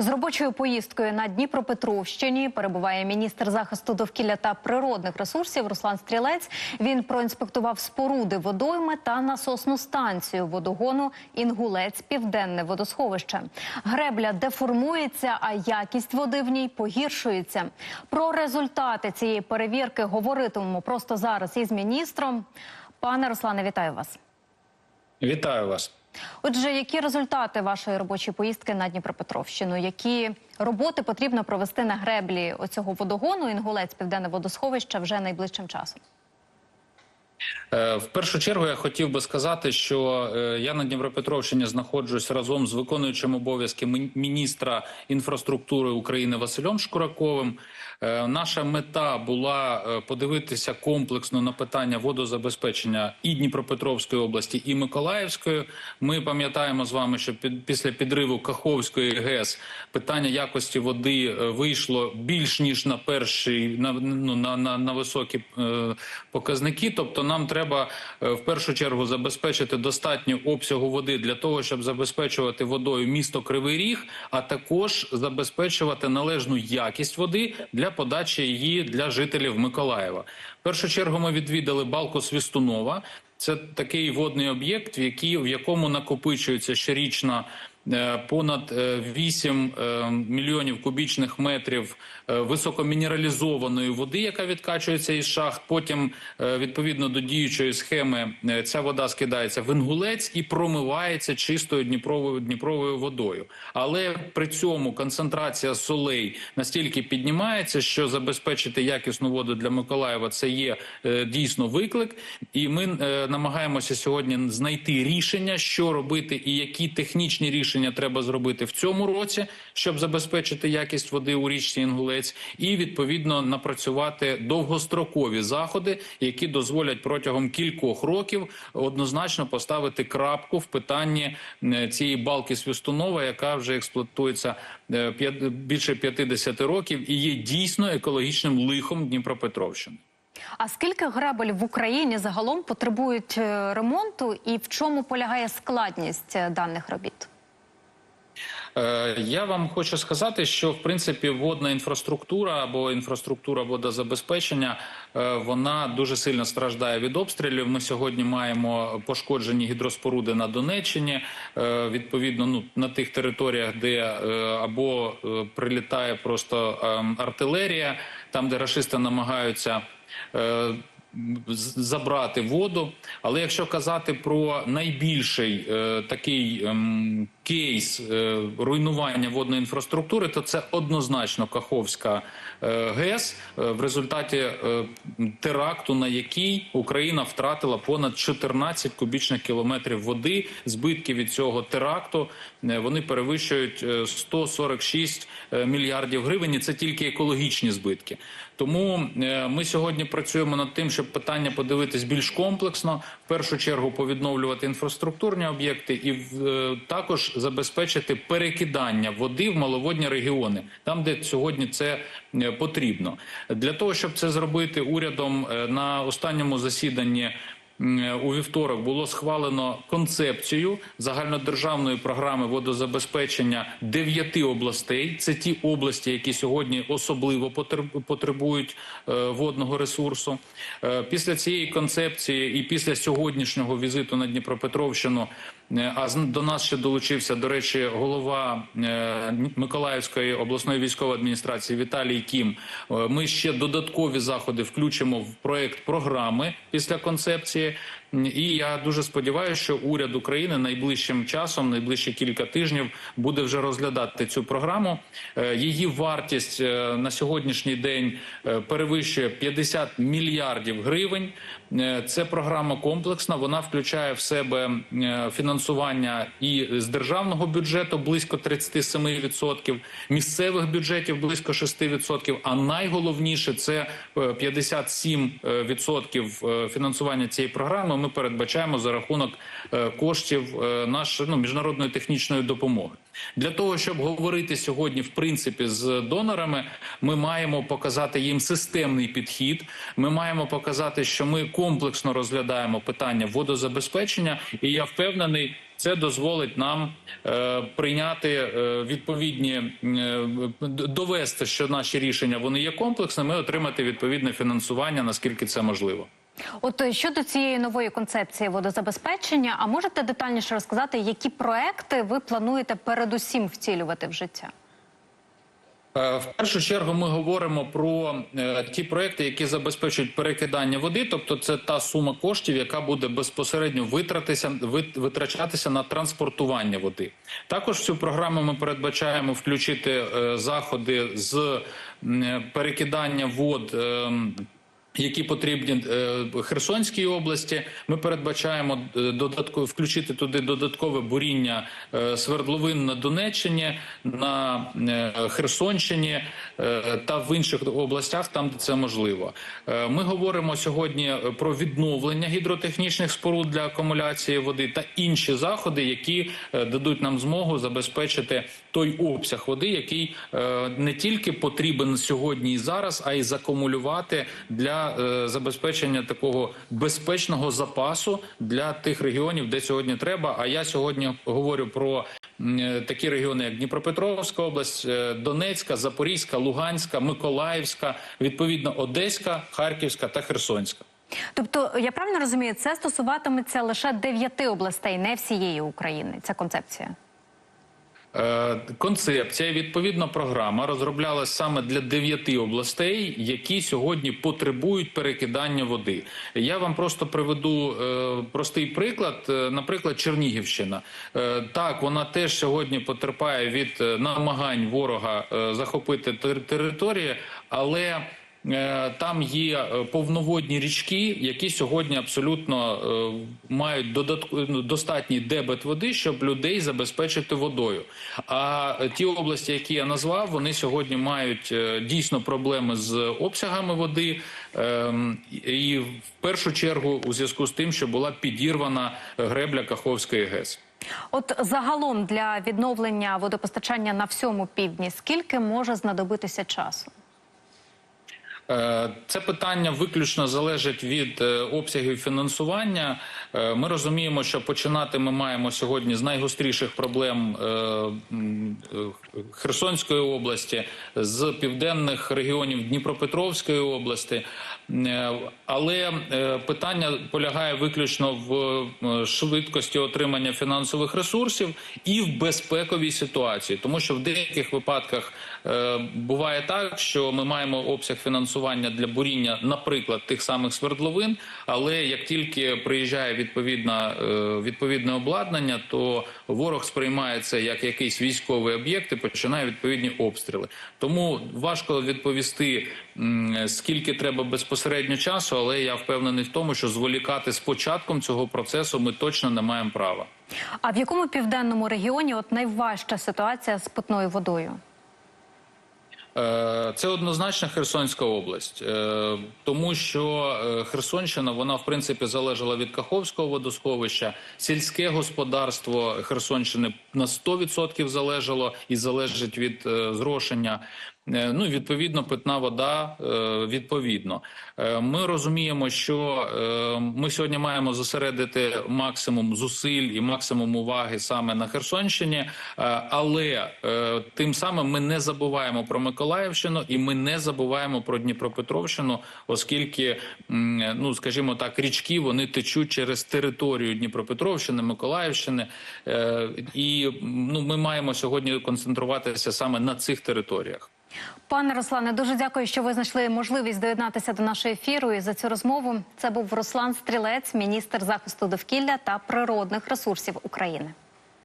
З робочою поїздкою на Дніпропетровщині перебуває міністр захисту довкілля та природних ресурсів Руслан Стрілець. Він проінспектував споруди водойми та насосну станцію водогону Інгулець Південне водосховище. Гребля деформується, а якість води в ній погіршується. Про результати цієї перевірки говоритимемо просто зараз із міністром. Пане Руслане, вітаю вас. Вітаю вас. Отже, які результати вашої робочої поїздки на Дніпропетровщину? Які роботи потрібно провести на греблі оцього водогону Інгулець Південне водосховище вже найближчим часом? Е, В першу чергу я хотів би сказати, що е, я на Дніпропетровщині знаходжусь разом з виконуючим обов'язки міністра інфраструктури України Василем Шкураковим. Е, Наша мета була подивитися комплексно на питання водозабезпечення і Дніпропетровської області, і Миколаївської. Ми пам'ятаємо з вами, що під, після підриву Каховської ГЕС питання якості води вийшло більш ніж на перший на, ну, на, на, на високі е, показники. Тобто, нам треба е, в першу чергу забезпечити достатньо обсягу води для того, щоб забезпечувати водою місто Кривий Ріг, а також забезпечувати належну якість води для подачі її для жителів Миколаєва. В першу чергу ми відвідали балку Свістунова. Це такий водний об'єкт, в, якому накопичується щорічно е, понад е, 8 е, мільйонів кубічних метрів е, високомінералізованої води, яка відкачується із шахт. Потім, е, відповідно до діючої схеми, е, ця вода скидається в інгулець і промивається чистою дніпровою дніпровою водою. Але при цьому концентрація солей настільки піднімається, що забезпечити якісну воду для Миколаєва це є е, дійсно виклик, і ми е, намагаємося сьогодні знайти рішення, що робити, і які технічні рішення треба зробити в цьому році, щоб забезпечити якість води у річці Інгулець, і відповідно напрацювати довгострокові заходи, які дозволять протягом кількох років однозначно поставити крапку в питанні е, цієї балки Свістунова, яка вже експлуатується е, більше 50 років і є дійсно екологічним лихом Дніпропетровщини. А скільки гребель в Україні загалом потребують е, ремонту, і в чому полягає складність даних робіт? Е, Я вам хочу сказати, що в принципі водна інфраструктура або інфраструктура водозабезпечення е, вона дуже сильно страждає від обстрілів. Ми сьогодні маємо пошкоджені гідроспоруди на Донеччині. е, Відповідно, ну на тих територіях, де або прилітає просто ем, артилерія, там де рашисти намагаються. Забрати воду. Але якщо казати про найбільший е, такий ем, кейс е, руйнування водної інфраструктури, то це однозначно Каховська е, ГЕС, в результаті теракту, на який Україна втратила понад 14 кубічних кілометрів води. Збитки від цього теракту вони перевищують е, 146 е, мільярдів гривень. І це тільки екологічні збитки. Тому ми сьогодні працюємо над тим, щоб питання подивитись більш комплексно. В першу чергу повідновлювати інфраструктурні об'єкти і е, також забезпечити перекидання води в маловодні регіони, там де сьогодні це е, потрібно. Для того щоб це зробити урядом е, на останньому засіданні. М, У вівторок було схвалено концепцію загальнодержавної програми водозабезпечення дев'яти областей. Це ті області, які сьогодні особливо потр- потребують е, водного ресурсу. Е, Після цієї концепції і після сьогоднішнього візиту на Дніпропетровщину, е, а з- до нас ще долучився, до речі, голова е, Миколаївської обласної військової адміністрації Віталій Кім. Е, Ми ще додаткові заходи включимо в проект програми після концепції. І я дуже сподіваюся, що уряд України найближчим часом, найближчі кілька тижнів, буде вже розглядати цю програму. Е, Її вартість е, на сьогоднішній день е, перевищує 50 мільярдів гривень. Це програма комплексна. Вона включає в себе фінансування і з державного бюджету близько 37%, місцевих бюджетів близько 6%, А найголовніше це е, 57% е, фінансування цієї програми. Ми передбачаємо за рахунок е, коштів е, нашої ну, міжнародної технічної допомоги. Для того щоб говорити сьогодні, в принципі, з донорами, ми маємо показати їм системний підхід. Ми маємо показати, що ми комплексно розглядаємо питання водозабезпечення, і я впевнений. Це дозволить нам е, прийняти е, відповідні е, довести, що наші рішення вони є комплексними, і отримати відповідне фінансування, наскільки це можливо. От е, щодо цієї нової концепції водозабезпечення, а можете детальніше розказати, які проекти ви плануєте передусім втілювати в життя? Е, В першу чергу ми говоримо про е, ті проекти, які забезпечують перекидання води, тобто це та сума коштів, яка буде безпосередньо витратися, витрачатися на транспортування води. Також в цю програму ми передбачаємо включити заходи з перекидання вод. Які потрібні е, Херсонській області. Ми передбачаємо е, додатково включити туди додаткове буріння е, свердловин на Донеччині, на Херсонщині та в інших областях, там де це можливо. Ми говоримо сьогодні про відновлення гідротехнічних споруд для акумуляції води та інші заходи, які дадуть нам змогу забезпечити той обсяг води, який не тільки потрібен сьогодні і зараз, а й закумулювати для е, забезпечення такого безпечного запасу для тих регіонів, де сьогодні треба. А я сьогодні говорю про е, такі регіони, як Дніпропетровська область, е, Донецька, Запорізька, Луганська, Миколаївська, відповідно Одеська, Харківська та Херсонська. Тобто, я правильно розумію, це стосуватиметься лише дев'яти областей, не всієї України. Ця концепція. Е, Концепція, відповідна програма розроблялась саме для дев'яти областей, які сьогодні потребують перекидання води. Я вам просто приведу е, простий приклад. Е, Наприклад, Чернігівщина. Так, вона теж сьогодні потерпає від намагань ворога захопити тер- території, але Там є е, повноводні річки, які сьогодні абсолютно е, мають ну, достатній дебет води, щоб людей забезпечити водою. А е, ті області, які я назвав, вони сьогодні мають е, дійсно проблеми з обсягами води, ем, і в першу чергу у зв'язку з тим, що була підірвана гребля Каховської ГЕС. От загалом для відновлення водопостачання на всьому півдні, скільки може знадобитися часу? Е, Це питання виключно залежить від е, обсягів фінансування. Е, Ми розуміємо, що починати ми маємо сьогодні з найгостріших проблем Херсонської області, з південних регіонів Дніпропетровської області. Але питання полягає виключно в швидкості отримання фінансових ресурсів і в безпековій ситуації, тому що в деяких випадках буває так, що ми маємо обсяг фінансування для буріння, наприклад, тих самих свердловин. Але як тільки приїжджає відповідна е, відповідне обладнання, то ворог сприймає це як якийсь військовий об'єкт і починає відповідні обстріли. Тому важко відповісти, скільки треба безпосередньо часу, але я впевнений в тому, що зволікати з початком цього процесу ми точно не маємо права. А в якому південному регіоні от найважча ситуація з питною водою? Е, Це однозначно Херсонська область, Е, тому що е, Херсонщина вона в принципі залежала від Каховського водосховища. Сільське господарство Херсонщини на 100% залежало і залежить від зрошення. Е, Ну відповідно, питна вода е, відповідно. Е, Ми розуміємо, що ми сьогодні маємо зосередити максимум зусиль і максимум уваги саме на Херсонщині, але тим самим ми не забуваємо про Миколаївщину і ми не забуваємо про Дніпропетровщину, оскільки, ну скажімо так, річки вони течуть через територію Дніпропетровщини, Миколаївщини, і ну ми маємо сьогодні концентруватися саме на цих територіях. Пане Руслане, дуже дякую, що ви знайшли можливість доєднатися до нашого ефіру. І за цю розмову це був Руслан Стрілець, міністр захисту довкілля та природних ресурсів України.